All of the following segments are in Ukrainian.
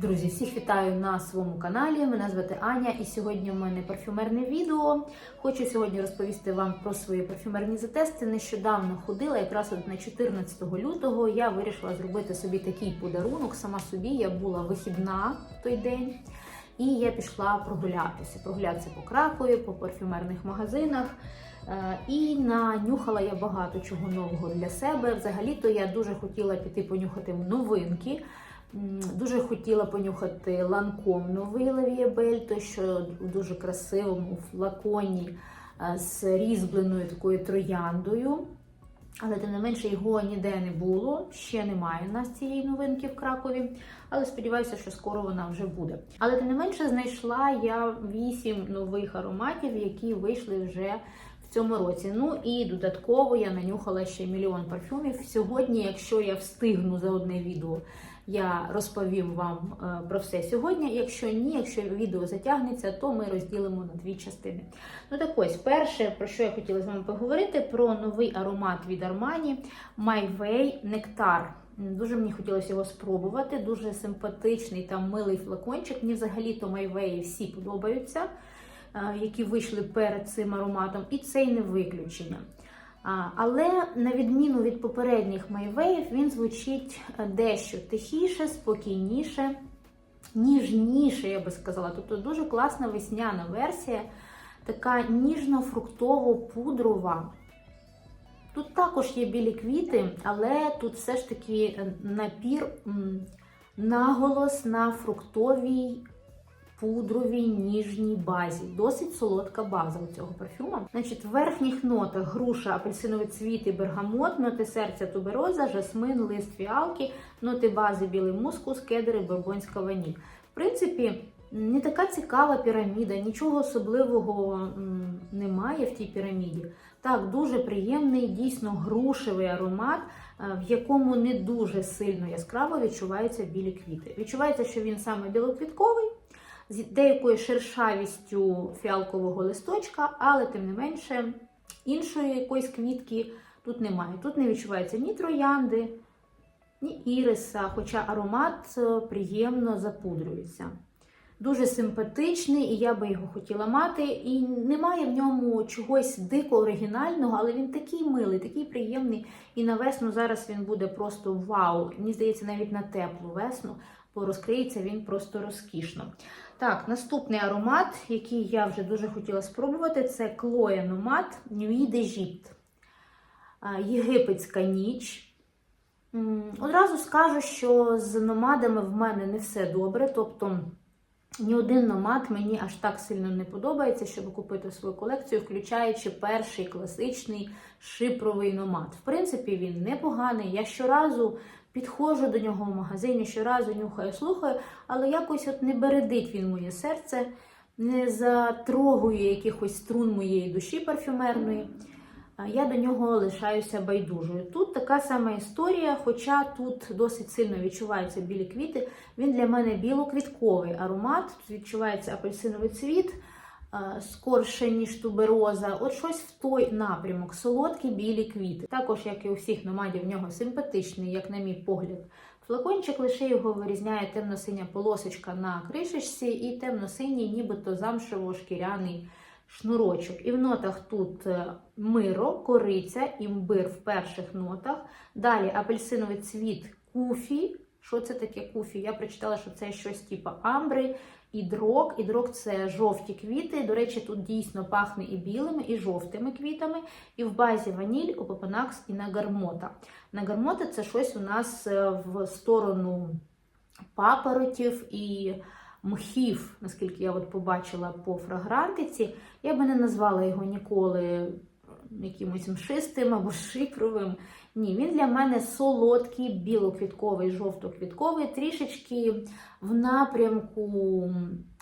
Друзі, всіх вітаю на своєму каналі. Мене звати Аня, і сьогодні у мене парфюмерне відео. Хочу сьогодні розповісти вам про свої парфюмерні затести. Нещодавно ходила, якраз от на 14 лютого я вирішила зробити собі такий подарунок. Сама собі я була вихідна в той день, і я пішла прогулятися. Прогулятися по Кракові, по парфюмерних магазинах. Е, І нанюхала я багато чого нового для себе. Взагалі-то я дуже хотіла піти понюхати новинки. Дуже хотіла понюхати ланком новий Лавіабель, той, що в дуже красивому флаконі е, з різьбленою такою трояндою. Але тим не менше його ніде не було. Ще немає у нас цієї новинки в Кракові. Але сподіваюся, що скоро вона вже буде. Але тим не менше знайшла я вісім нових ароматів, які вийшли вже в цьому році. Ну і додатково я нанюхала ще мільйон парфюмів. Сьогодні, якщо я встигну за одне відео, я розповім вам е, про все сьогодні. Якщо ні, якщо відео затягнеться, то ми розділимо на дві частини. Ну так ось, перше, про що я хотіла з вами поговорити, про новий аромат від Way Nectar. Дуже мені хотілося його спробувати. Дуже симпатичний та милий флакончик. Мені взагалі-то Way всі подобаються, е, які вийшли перед цим ароматом, і цей не виключення. Але на відміну від попередніх майвеїв, він звучить е, дещо тихіше, спокійніше, ніжніше, я би сказала. Тобто дуже класна весняна версія, така ніжно-фруктово-пудрова. Тут також є білі квіти, але тут все ж таки е, напір, наголос на фруктовій пудровій ніжній базі. Досить солодка база у цього парфюма. Значить, в верхніх нотах груша, апельсиновий цвіт і бергамот, ноти серця тубероза, жасмин, лист фіалки, ноти бази білий мускус, кедри, бурбонська ваніль. В принципі, не така цікава піраміда, нічого особливого немає в тій піраміді. Так, дуже приємний, дійсно грушевий аромат, е, в якому не дуже сильно яскраво відчуваються білі квіти. Відчувається, що він саме білоквітковий, з деякою шершавістю фіалкового листочка, але тим не менше іншої якоїсь квітки тут немає. Тут не відчувається ні троянди, ні іриса, хоча аромат е, приємно запудрюється. Дуже симпатичний, і я би його хотіла мати. І немає в ньому чогось дико оригінального, але він такий милий, такий приємний. І на весну зараз він буде просто вау. Мені здається, навіть на теплу весну, бо розкриється він просто розкішно. Так, наступний аромат, який я вже дуже хотіла спробувати, це Nomad Nuit d'Egypte. А, Єгипетська ніч. Одразу скажу, що з номадами в мене не все добре. Тобто ні один номад мені аж так сильно не подобається, щоб купити свою колекцію, включаючи перший класичний шипровий номад. В принципі, він непоганий. Я щоразу підходжу до нього в магазині, щоразу нюхаю, слухаю, але якось от не бередить він моє серце, не затрогує якихось струн моєї душі парфюмерної. Я до нього лишаюся байдужою. Тут така сама історія, хоча тут досить сильно відчуваються білі квіти. Він для мене білоквітковий аромат. Тут відчувається апельсиновий цвіт, скорше, ніж тубероза. От щось в той напрямок. Солодкі білі квіти. Також, як і у всіх номадів, в нього симпатичний, як на мій погляд. Флакончик лише його вирізняє темно-синя полосочка на кришечці і темно-синій, нібито замшево-шкіряний шнурочок. І в нотах тут е, миро, кориця, імбир в перших нотах. Далі апельсиновий цвіт куфі. Що це таке куфі? Я прочитала, що це щось типу амбри і дрог. І дрог це жовті квіти. До речі, тут дійсно пахне і білими, і жовтими квітами. І в базі ваніль, опопанакс і нагармота. Нагармота це щось у нас е, в сторону папоротів і мхів, наскільки я от побачила по фрагрантиці, я би не назвала його ніколи якимось мшистим або шипровим. Ні, він для мене солодкий, білоквітковий, жовтоквітковий, трішечки в напрямку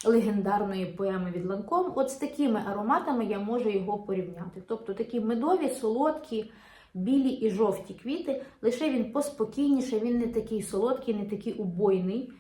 легендарної поеми від Ланком. От з такими ароматами я можу його порівняти. Тобто такі медові, солодкі, білі і жовті квіти, лише він поспокійніше, він не такий солодкий, не такий убойний.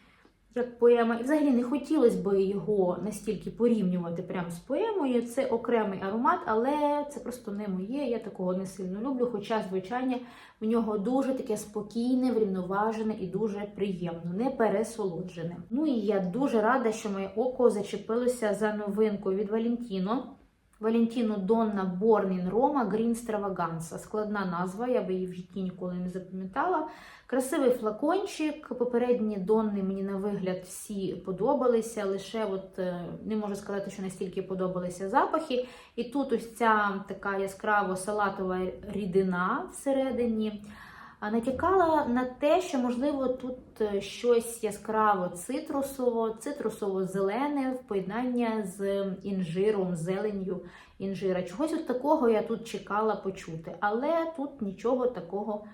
Як поема. І взагалі не хотілося б його настільки порівнювати прямо з поемою. Це окремий аромат, але це просто не моє. Я такого не сильно люблю. Хоча звичайно, в нього дуже таке спокійне, врівноважене і дуже приємно, не пересолоджене. Ну і я дуже рада, що моє око зачепилося за новинку від Валентіно. Валентіно Донна Борнін Рома Грін Страваганса. Складна назва, я би її в житті ніколи не запам'ятала. Красивий флакончик. Попередні Донни мені на вигляд всі подобалися. Лише от е, не можу сказати, що настільки подобалися запахи. І тут ось ця така яскраво салатова рідина всередині. Натякала на те, що можливо тут е, щось яскраво цитрусово, цитрусово-зелене в поєднання з інжиром, зеленню інжира. Чогось от такого я тут чекала почути, але тут нічого такого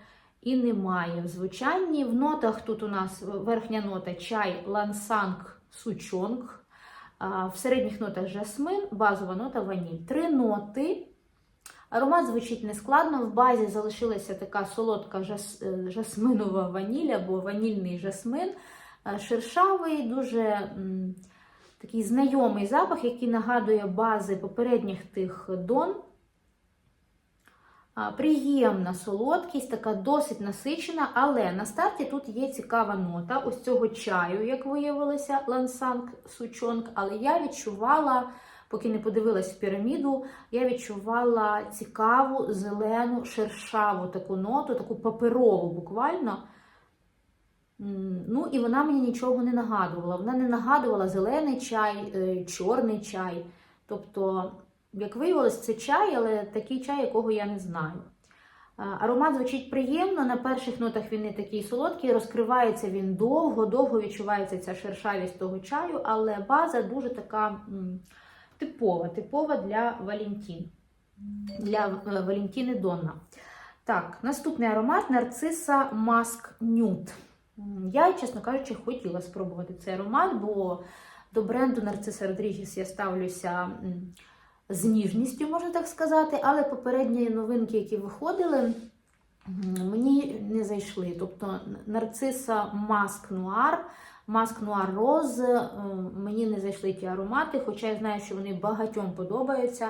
і немає. В звучанні в нотах тут у нас верхня нота чай, лансанг, сучонг. В середніх нотах жасмин, базова нота ваніль. Три ноти. Аромат звучить нескладно. В базі залишилася така солодка жас, е, жасминова ваніль або ванільний жасмин. Е, Шершавий, дуже такий знайомий запах, який нагадує бази попередніх тих дон. Приємна солодкість, така досить насичена, але на старті тут є цікава нота ось цього чаю, як виявилося, лансанг сучонг. Але я відчувала, поки не подивилась в піраміду, я відчувала цікаву, зелену, шершаву таку ноту, таку паперову буквально. Ну, і вона мені нічого не нагадувала. Вона не нагадувала зелений чай, е, чорний чай. Тобто, як виявилось, це чай, але такий чай, якого я не знаю. Аромат звучить приємно, на перших нотах він не такий солодкий, розкривається він довго, довго відчувається ця шершавість того чаю, але база дуже така типова, типова для Валентін, для е, Валентіни Донна. Так, наступний аромат нарциса Маск Нюд. Я, чесно кажучи, хотіла спробувати цей аромат, бо до бренду Нарциса Родрігіс я ставлюся з ніжністю, можна так сказати, але попередні новинки, які виходили, мені не зайшли. Тобто нарциса Маск Нуар, Маск Нуар Роз, мені не зайшли ті аромати, хоча я знаю, що вони багатьом подобаються.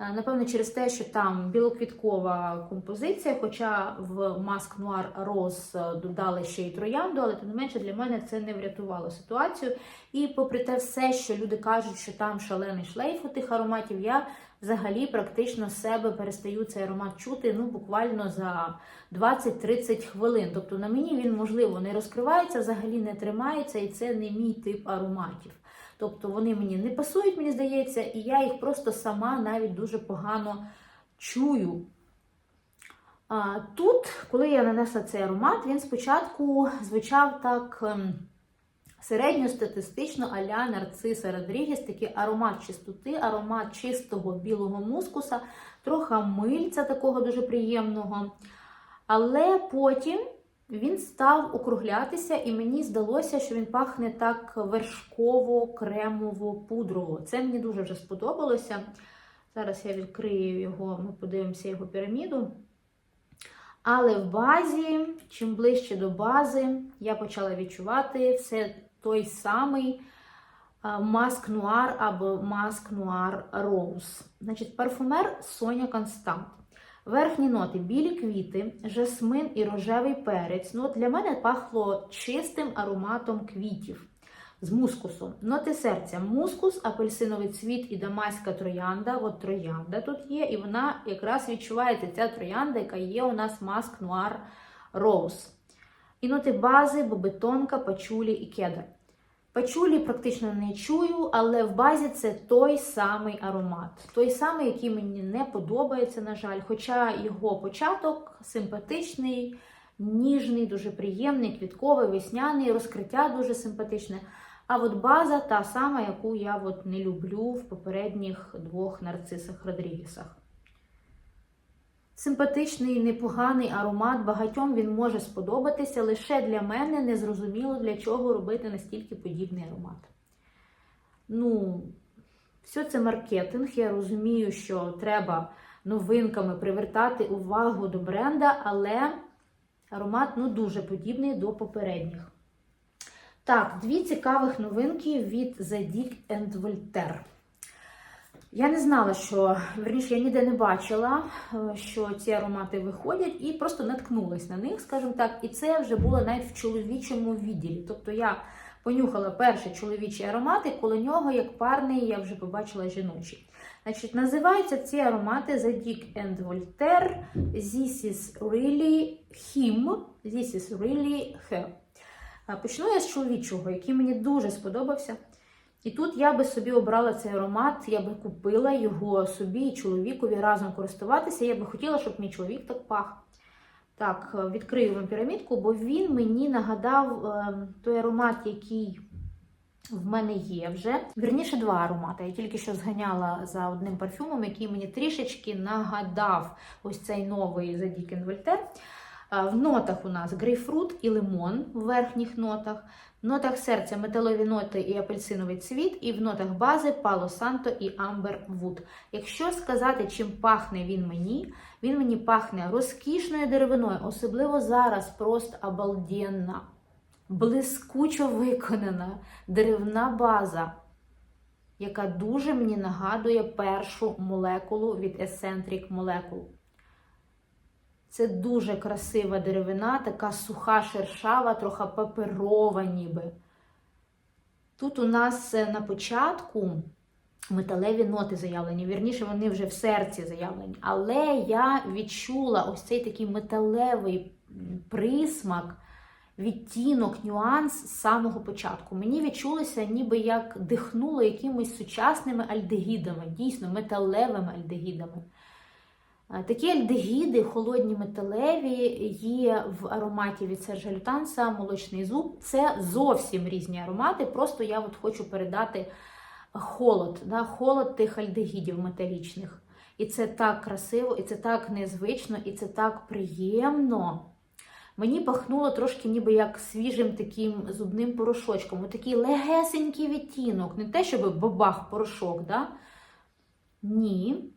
Е, Напевно, через те, що там білоквіткова композиція, хоча в Маск Нуар Роз додали ще й троянду, але тим не менше для мене це не врятувало ситуацію. І попри те все, що люди кажуть, що там шалений шлейф у тих ароматів, я взагалі практично себе перестаю цей аромат чути ну буквально за 20-30 хвилин. Тобто на мені він, можливо, не розкривається, взагалі не тримається, і це не мій тип ароматів. Тобто вони мені не пасують, мені здається, і я їх просто сама навіть дуже погано чую. А, Тут, коли я нанесла цей аромат, він спочатку звучав так ем, середньостатистично а-ля нарциса Родрігес, такий аромат чистоти, аромат чистого білого мускуса, трохи мильця такого дуже приємного. Але потім він став округлятися, і мені здалося, що він пахне так вершково, кремово, пудрово. Це мені дуже вже сподобалося. Зараз я відкрию його, ми подивимося його піраміду. Але в базі, чим ближче до бази, я почала відчувати все той самий маск нуар або маск нуар роуз. Значить, парфумер Соня Констант. Верхні ноти білі квіти, жасмин і рожевий перець. Ну, Для мене пахло чистим ароматом квітів з мускусом. Ноти серця мускус, апельсиновий цвіт і дамаська троянда. От троянда тут є, і вона якраз відчувається ця троянда, яка є у нас маск нуар роуз. І ноти бази, бобетонка, пачулі і кедр. Пачулі практично не чую, але в базі це той самий аромат. Той самий, який мені не подобається, на жаль. Хоча його початок симпатичний, ніжний, дуже приємний, квітковий, весняний, розкриття дуже симпатичне. А от база та сама, яку я от не люблю в попередніх двох нарцисах Родрігесах. Симпатичний, непоганий аромат, багатьом він може сподобатися, лише для мене незрозуміло, для чого робити настільки подібний аромат. Ну, все це маркетинг. Я розумію, що треба новинками привертати увагу до бренда, але аромат ну, дуже подібний до попередніх. Так, дві цікавих новинки від Zadig Voltaire. Я не знала, що верніше, я ніде не бачила, е, що ці аромати виходять, і просто наткнулась на них, скажімо так. І це вже було навіть в чоловічому відділі. Тобто я понюхала перший чоловічий аромат, і коло нього, як парний, я вже побачила жіночий. Значить, називаються ці аромати Zadig and Voltaire. This is really him. This is really her. А Почну я з чоловічого, який мені дуже сподобався. І тут я би собі обрала цей аромат, я би купила його собі і чоловікові разом користуватися. Я би хотіла, щоб мій чоловік так пах. Так, е, відкрию вам пірамідку, бо він мені нагадав е, той аромат, який в мене є вже. Вірніше, два аромати. Я тільки що зганяла за одним парфюмом, який мені трішечки нагадав ось цей новий Zadig Voltaire. В нотах у нас грейпфрут і лимон в верхніх нотах. В нотах серця металові ноти і апельсиновий цвіт, і в нотах бази Пало Санто і Амбер Вуд. Якщо сказати, чим пахне він мені, він мені пахне розкішною деревиною, особливо зараз просто обалденна, блискучо виконана деревна база, яка дуже мені нагадує першу молекулу від Eccentric Molecule. Це дуже красива деревина, така суха, шершава, трохи паперова ніби. Тут у нас е, на початку металеві ноти заявлені, вірніше, вони вже в серці заявлені. Але я відчула ось цей такий металевий присмак, відтінок, нюанс з самого початку. Мені відчулося, ніби як дихнуло якимись сучасними альдегідами, дійсно металевими альдегідами. Такі альдегіди, холодні металеві, є в ароматі від Сержа Лютанса, молочний зуб. Це зовсім різні аромати. Просто я от хочу передати холод, да, холод тих альдегідів металічних. І це так красиво, і це так незвично, і це так приємно. Мені пахнуло трошки ніби як свіжим таким зубним порошочком. Отакий легесенький відтінок. Не те, щоб бабах порошок, да? Ні.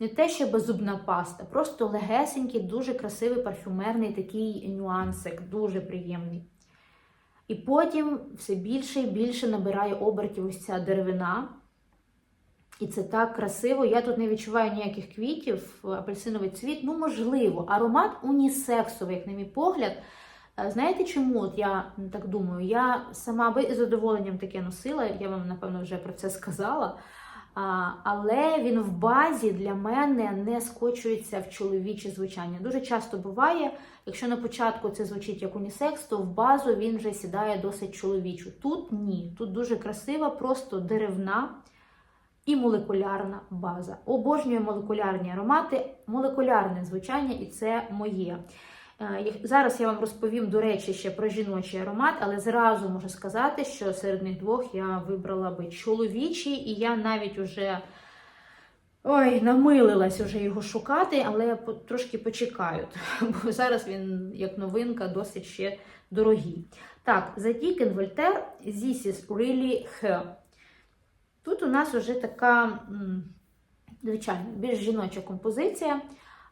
Не те, щоб зубна паста, просто легесенький, дуже красивий парфюмерний такий нюансик, дуже приємний. І потім все більше і більше набирає обертів ось ця деревина. І це так красиво. Я тут не відчуваю ніяких квітів, апельсиновий цвіт. Ну, можливо, аромат унісексовий, як на мій погляд. Знаєте чому? От я так думаю, я сама би з задоволенням таке носила, я вам, напевно, вже про це сказала. Але він в базі для мене не скочується в чоловіче звучання. Дуже часто буває, якщо на початку це звучить як унісекс, то в базу він вже сідає досить чоловічу. Тут ні. Тут дуже красива, просто деревна і молекулярна база. Обожнюю молекулярні аромати, молекулярне звучання, і це моє. Е, Зараз я вам розповім, до речі, ще про жіночий аромат, але зразу можу сказати, що серед них двох я вибрала би чоловічий, і я навіть уже ой, намилилась уже його шукати, але я трошки почекаю, бо зараз він, як новинка, досить ще дорогий. Так, Zadig Voltaire, This is really her. Тут у нас вже така, звичайно, більш жіноча композиція.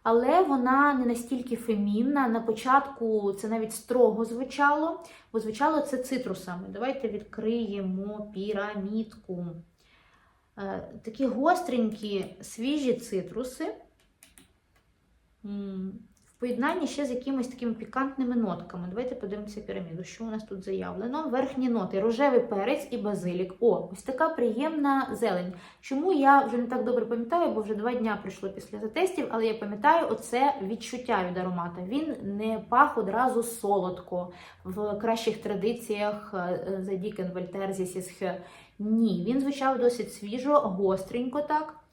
Але вона не настільки фемінна. На початку це навіть строго звучало, бо звучало це цитрусами. Давайте відкриємо пірамідку. Е, такі гостренькі, свіжі цитруси. Поєднанні ще з якимись такими пікантними нотками. Давайте подивимося піраміду, що у нас тут заявлено. Верхні ноти, рожевий перець і базилік. О, ось така приємна зелень. Чому я вже не так добре пам'ятаю, бо вже два дня пройшло після затестів, але я пам'ятаю оце відчуття від аромата. Він не пах одразу солодко в кращих традиціях Zadig Voltaire This is Her. Ні, він звучав досить свіжо, гостренько так.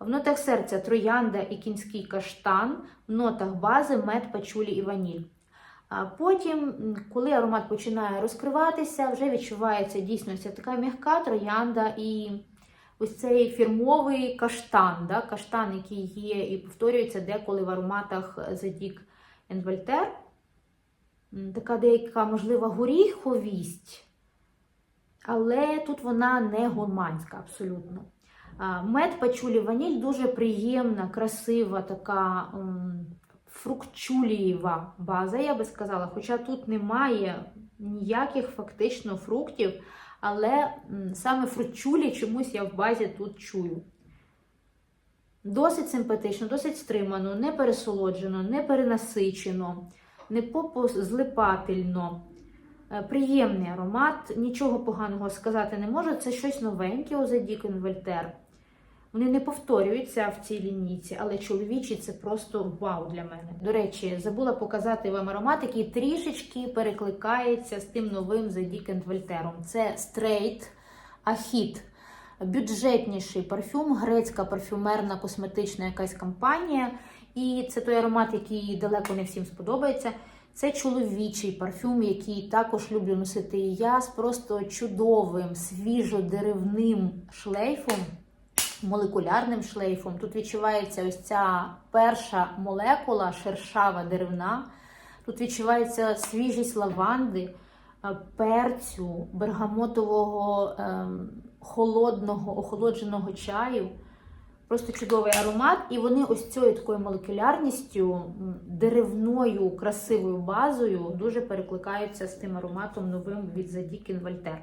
В нотах серця троянда і кінський каштан, в нотах бази мед, пачулі і ваніль. А потім, коли аромат починає розкриватися, вже відчувається дійсно ця така м'яка троянда і ось цей фірмовий каштан, да? каштан, який є і повторюється деколи в ароматах Zadig Voltaire. Така деяка, можлива, горіховість, але тут вона не гурманська абсолютно. Мед пачулі ваніль дуже приємна, красива, така фруктчулієва база, я би сказала. Хоча тут немає ніяких фактично фруктів, але саме фручулі чомусь я в базі тут чую. Досить симпатично, досить стримано, не пересолоджено, не перенасичено, не попозлипательно. Е, Приємний аромат, нічого поганого сказати не можу. Це щось новеньке у Deacon Voltaire. Вони не повторюються в цій лінійці, але чоловічі це просто вау для мене. До речі, забула показати вам аромат, який трішечки перекликається з тим новим The Deacon Voltaire. Це Straight Ahit. Бюджетніший парфюм, грецька парфюмерна косметична якась компанія. І це той аромат, який далеко не всім сподобається. Це чоловічий парфюм, який також люблю носити і я з просто чудовим, свіжо-деревним шлейфом, молекулярним шлейфом. Тут відчувається ось ця перша молекула, шершава деревна. Тут відчувається свіжість лаванди, е, перцю, бергамотового ем, холодного, охолодженого чаю. Просто чудовий аромат, і вони ось цією такою молекулярністю, деревною, красивою базою дуже перекликаються з тим ароматом новим від Deacon Voltaire.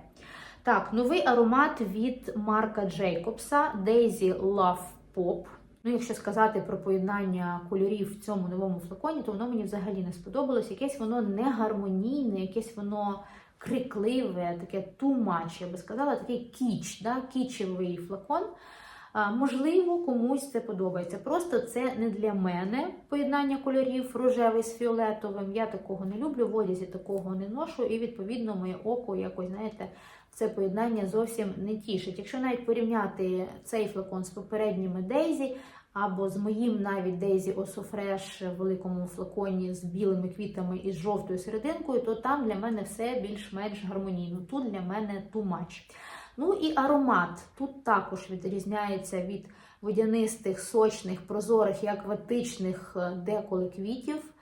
Так, новий аромат від Марка Джейкобса Daisy Love Pop. Ну, якщо сказати про поєднання кольорів в цьому новому флаконі, то воно мені взагалі не сподобалось. Якесь воно не гармонійне, якесь воно крикливе, таке much, я би сказала, такий кіч, да? кічевий флакон. А, Можливо, комусь це подобається. Просто це не для мене поєднання кольорів рожевий з фіолетовим. Я такого не люблю, в одязі такого не ношу, і відповідно моє око якось, знаєте, це поєднання зовсім не тішить. Якщо навіть порівняти цей флакон з попередніми Дейзі, або з моїм навіть Дейзі Ософреш в великому флаконі з білими квітами і з жовтою серединкою, то там для мене все більш-менш гармонійно. Тут для мене much. Ну і аромат тут також відрізняється від водянистих, сочних, прозорих, як ватичних е, деколи квітів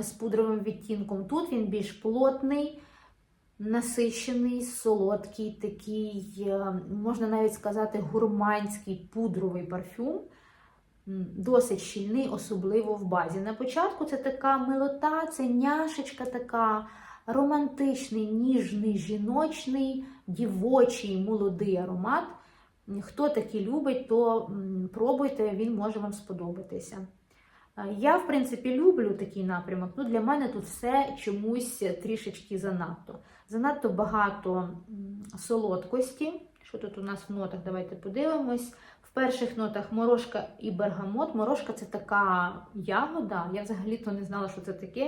з пудровим відтінком. Тут він більш плотний, насичений, солодкий, такий, е, можна навіть сказати, гурманський пудровий парфюм. Досить щільний, особливо в базі. На початку це така милота, це няшечка така, романтичний, ніжний, жіночний, дівочий, молодий аромат. Хто такий любить, то пробуйте, він може вам сподобатися. Е, Я, в принципі, люблю такий напрямок. Ну, для мене тут все чомусь трішечки занадто. Занадто багато солодкості. Що тут у нас в нотах? Давайте подивимось. В перших нотах морошка і бергамот. Морошка це така ягода. Я взагалі-то не знала, що це таке.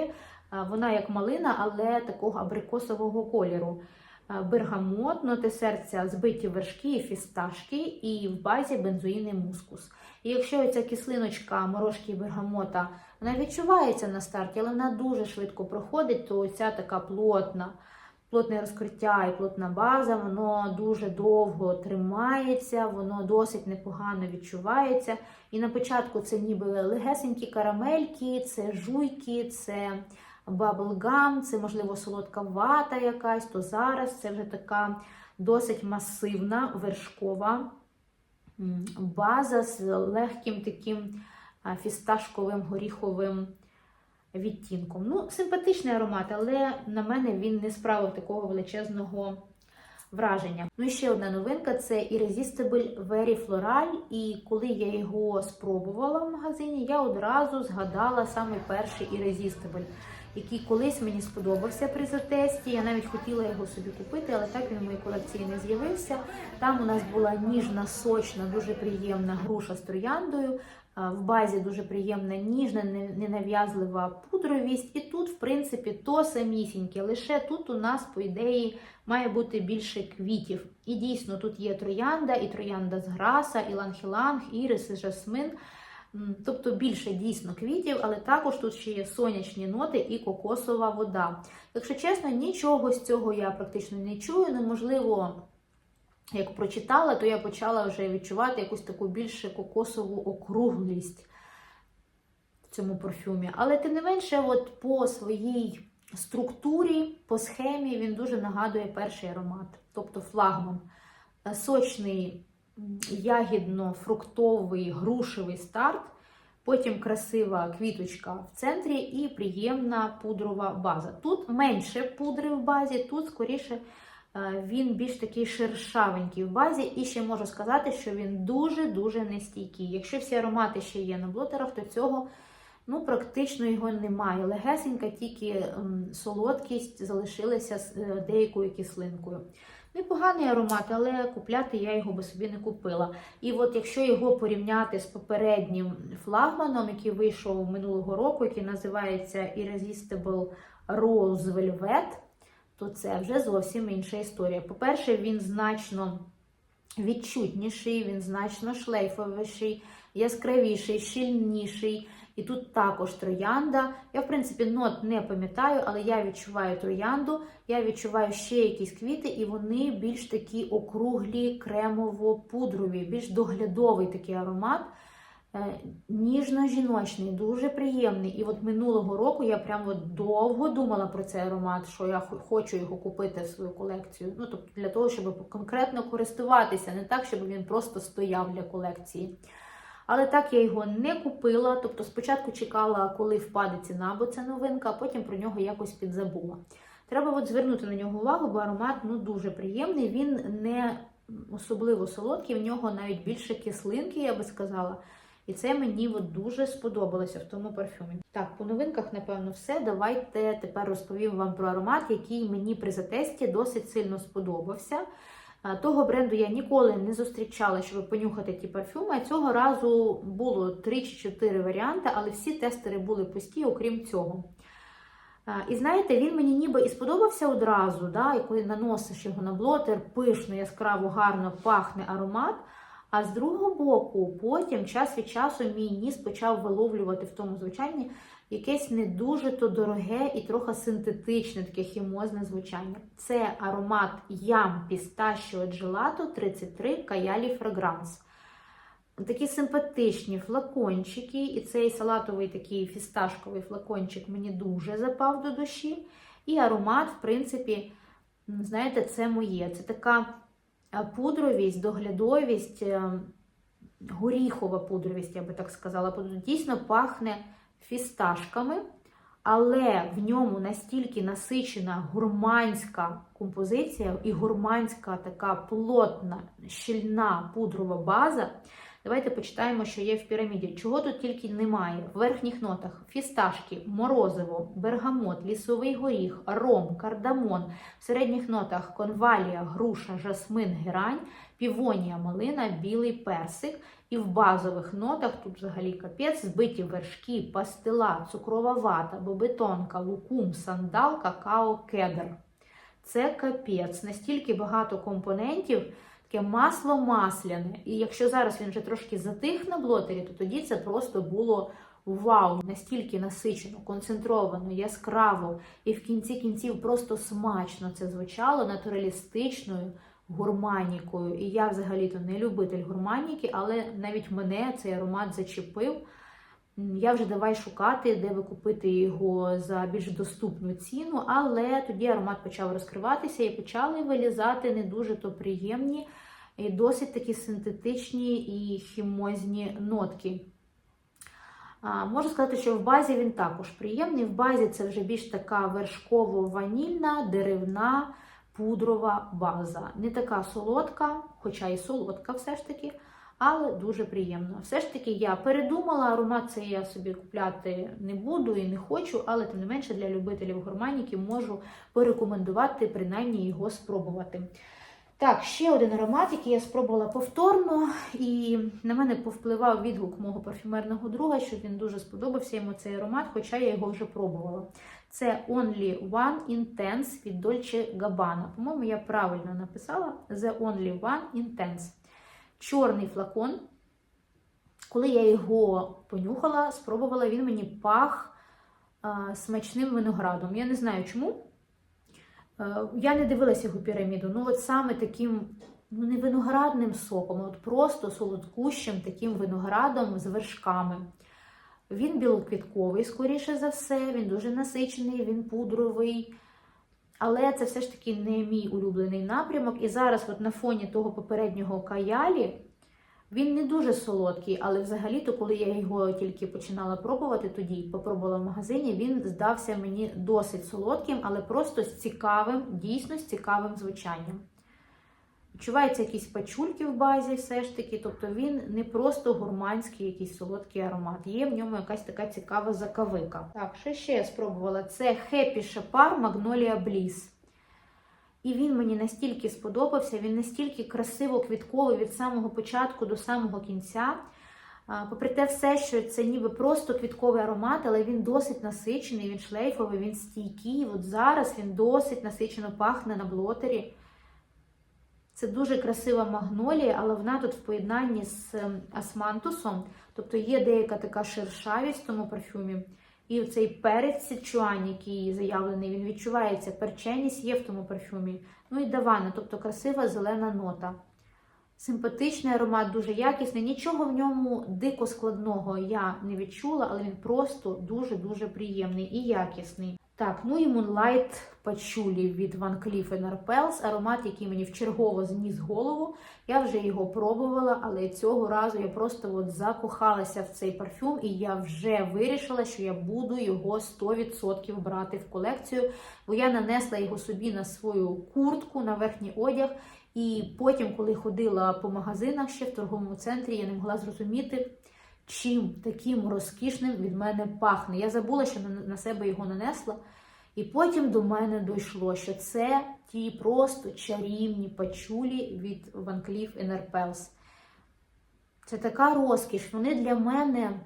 Е, Вона як малина, але такого абрикосового кольору. Е, Бергамот, ноти серця, збиті вершки і фісташки, і в базі бензоїний мускус. І якщо ця кислиночка морошки і бергамота вона відчувається на старті, але вона дуже швидко проходить, то ця така плотна, плотне розкриття і плотна база, воно дуже довго тримається, воно досить непогано відчувається. І на початку це ніби легесенькі карамельки, це жуйки, це баблгам, це, можливо, солодка вата якась, то зараз це вже така досить масивна вершкова база з легким таким фісташковим горіховим відтінком. Ну, симпатичний аромат, але на мене він не справив такого величезного враження. Ну і ще одна новинка це Irresistible Very Floral. І коли я його спробувала в магазині, я одразу згадала саме перший Irresistible, який колись мені сподобався при затесті. Я навіть хотіла його собі купити, але так він в моїй колекції не з'явився. Там у нас була ніжна, сочна, дуже приємна груша з трояндою. В базі дуже приємна, ніжна, ненав'язлива пудровість. І тут, в принципі, то самісіньке. Лише тут у нас, по ідеї, має бути більше квітів. І дійсно тут є троянда, і троянда з граса, і ланхіланг, ірис, і жасмин. Тобто більше дійсно квітів, але також тут ще є сонячні ноти і кокосова вода. Якщо чесно, нічого з цього я практично не чую. Неможливо, як прочитала, то я почала вже відчувати якусь таку більше кокосову округлість в цьому парфюмі. Але тим не менше, от по своїй структурі, по схемі він дуже нагадує перший аромат, тобто флагман. Сочний ягідно-фруктовий грушевий старт. потім красива квіточка в центрі і приємна пудрова база. Тут менше пудри в базі, тут скоріше е, він більш такий шершавенький в базі. І ще можу сказати, що він дуже-дуже нестійкий. Якщо всі аромати ще є на блотерах, то цього ну, практично його немає. Легесенька, тільки солодкість залишилася з е, деякою кислинкою. Непоганий аромат, але купляти я його би собі не купила. І от якщо його порівняти з попереднім флагманом, який вийшов минулого року, який називається Irresistible Rose Velvet, то це вже зовсім інша історія. По-перше, він значно відчутніший, він значно шлейфовіший, яскравіший, щільніший. І тут також троянда. Я, в принципі, нот не пам'ятаю, але я відчуваю троянду, я відчуваю ще якісь квіти, і вони більш такі округлі, кремово-пудрові, більш доглядовий такий аромат. Е, Ніжно-жіночний, дуже приємний. І от минулого року я прямо довго думала про цей аромат, що я хочу його купити в свою колекцію. Ну, тобто для того, щоб конкретно користуватися, не так, щоб він просто стояв для колекції. Але так я його не купила. Тобто спочатку чекала, коли впаде ціна, бо це новинка, а потім про нього якось підзабула. Треба от звернути на нього увагу, бо аромат ну, дуже приємний. Він не особливо солодкий, в нього навіть більше кислинки, я би сказала. І це мені от дуже сподобалося в тому парфюмі. Так, по новинках, напевно, все. Давайте тепер розповім вам про аромат, який мені при затесті досить сильно сподобався. Того бренду я ніколи не зустрічала, щоб понюхати ті парфюми. Цього разу було 3 чи 4 варіанти, але всі тестери були пусті, окрім цього. І знаєте, він мені ніби і сподобався одразу, да, і коли наносиш його на блотер, пишно, яскраво, гарно пахне аромат. А з другого боку, потім час від часу мій ніс почав виловлювати в тому звучанні якесь не дуже то дороге і трохи синтетичне, таке хімозне звучання. Це аромат Ям Pistachio Gelato 33 Каялі Fragrance. Такі симпатичні флакончики, і цей салатовий такий фісташковий флакончик мені дуже запав до душі. І аромат, в принципі, знаєте, це моє. Це така е, пудровість, доглядовість, е, горіхова пудровість, я би так сказала. Дійсно пахне фісташками, але в ньому настільки насичена гурманська композиція і гурманська така плотна, щільна пудрова база. Давайте почитаємо, що є в піраміді. Чого тут тільки немає. В верхніх нотах фісташки, морозиво, бергамот, лісовий горіх, ром, кардамон. В середніх нотах конвалія, груша, жасмин, герань, півонія, малина, білий персик. І в базових нотах тут взагалі капець, збиті вершки, пастила, цукрова вата, бобетонка, лукум, сандал, какао, кедр. Це капець, настільки багато компонентів, таке масло масляне. І якщо зараз він вже трошки затих на блотері, то тоді це просто було вау, настільки насичено, концентровано, яскраво, і в кінці кінців просто смачно це звучало натуралістичною гурманікою. І я взагалі-то не любитель гурманіки, але навіть мене цей аромат зачепив. Я вже давай шукати, де ви купити його за більш доступну ціну, але тоді аромат почав розкриватися і почали вилізати не дуже то приємні, і досить такі синтетичні і хімозні нотки. А, Можу сказати, що в базі він також приємний. В базі це вже більш така вершково-ванільна, деревна, пудрова база. Не така солодка, хоча і солодка все ж таки, але дуже приємно. Все ж таки, я передумала, аромат цей я собі купляти не буду і не хочу, але тим не менше для любителів гурманіки можу порекомендувати принаймні його спробувати. Так, ще один аромат, який я спробувала повторно, і на мене повпливав відгук мого парфюмерного друга, що він дуже сподобався йому цей аромат, хоча я його вже пробувала. Це Only One Intense від Dolce Gabbana. По-моєму, я правильно написала The Only One Intense. Чорний флакон. Коли я його понюхала, спробувала, він мені пах а, смачним виноградом. Я не знаю чому. Е, Я не дивилася його піраміду, ну от саме таким, ну не виноградним соком, а от просто солодкущим таким виноградом з вершками. Він білоквітковий, скоріше за все, він дуже насичений, він пудровий. Але це все ж таки не мій улюблений напрямок. І зараз, от на фоні того попереднього каялі, Він не дуже солодкий, але взагалі-то, коли я його тільки починала пробувати, тоді попробувала в магазині, він здався мені досить солодким, але просто з цікавим, дійсно з цікавим звучанням. Відчуваються якісь пачульки в базі, все ж таки, тобто він не просто гурманський, якийсь солодкий аромат. Є в ньому якась така цікава закавика. Так, що ще я спробувала? Це Happy Shepard Magnolia Bliss. І він мені настільки сподобався, він настільки красиво квітковий від самого початку до самого кінця. Попри те, все, що це ніби просто квітковий аромат, але він досить насичений, він шлейфовий, він стійкий. От зараз він досить насичено пахне на блотері. Це дуже красива магнолія, але вона тут в поєднанні з ем, асмантусом, тобто є деяка така шершавість в тому парфюмі. І цей перець який заявлений, він відчувається. Перченість є в тому парфюмі. Ну і давана, тобто красива зелена нота. Симпатичний аромат, дуже якісний. Нічого в ньому дико складного я не відчула, але він просто дуже-дуже приємний і якісний. Так, ну і Moonlight Patchouli від Van Cleef Arpels, аромат, який мені вчергово зніс голову. Я вже його пробувала, але цього разу я просто от закохалася в цей парфюм, і я вже вирішила, що я буду його 100% брати в колекцію, бо я нанесла його собі на свою куртку, на верхній одяг. І потім, коли ходила по магазинах ще в торговому центрі, я не могла зрозуміти, чим таким розкішним від мене пахне. Я забула, що на- себе його нанесла. І потім до мене дійшло, що це ті просто чарівні пачулі від Van Cleef Arpels. Це така розкіш. Вони для мене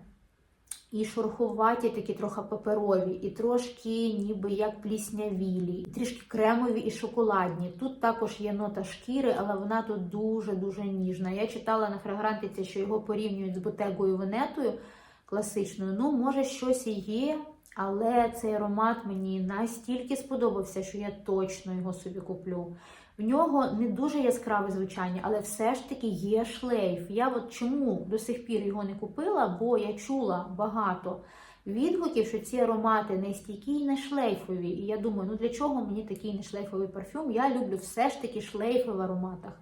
і шороховаті, такі трохи паперові, і трошки ніби як пліснявілі, трішки кремові і шоколадні. Тут також є нота шкіри, але вона тут дуже-дуже ніжна. Я читала на фрагрантиці, що його порівнюють з ботегою венетою класичною. Ну, може, щось і є, але цей аромат мені настільки сподобався, що я точно його собі куплю. В нього не дуже яскраве звучання, але все ж таки є шлейф. Я от чому до сих пір його не купила, бо я чула багато відгуків, що ці аромати не стійкі і не шлейфові. І я думаю, ну для чого мені такий не шлейфовий парфюм? Я люблю все ж таки шлейфи в ароматах.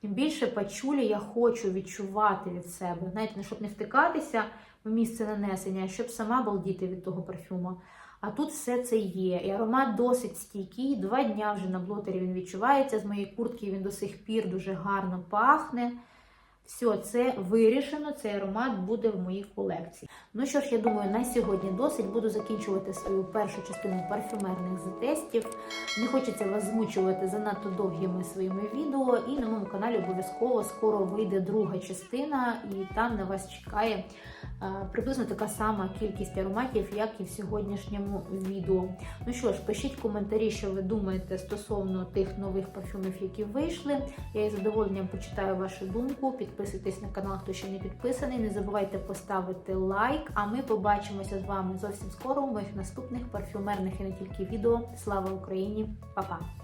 Тим більше пачулі я хочу відчувати від себе. Знаєте, не щоб не втикатися в місце нанесення, а щоб сама балдіти від того парфюму. А тут все це є. І аромат досить стійкий. Два дня вже на блотері він відчувається. З моєї куртки він до сих пір дуже гарно пахне. Все, це вирішено, цей аромат буде в моїй колекції. Ну що ж, я думаю, на сьогодні досить. Буду закінчувати свою першу частину парфюмерних затестів. Не хочеться вас змучувати занадто довгими своїми відео. І на моєму каналі обов'язково скоро вийде друга частина, і там на вас чекає е, приблизно така сама кількість ароматів, як і в сьогоднішньому відео. Ну що ж, пишіть коментарі, що ви думаєте стосовно тих нових парфюмів, які вийшли. Я із задоволенням почитаю вашу думку. Підписуйтесь на канал, хто ще не підписаний. Не забувайте поставити лайк. А ми побачимося з вами зовсім скоро у моїх наступних парфюмерних і не тільки відео. Слава Україні! Па-па!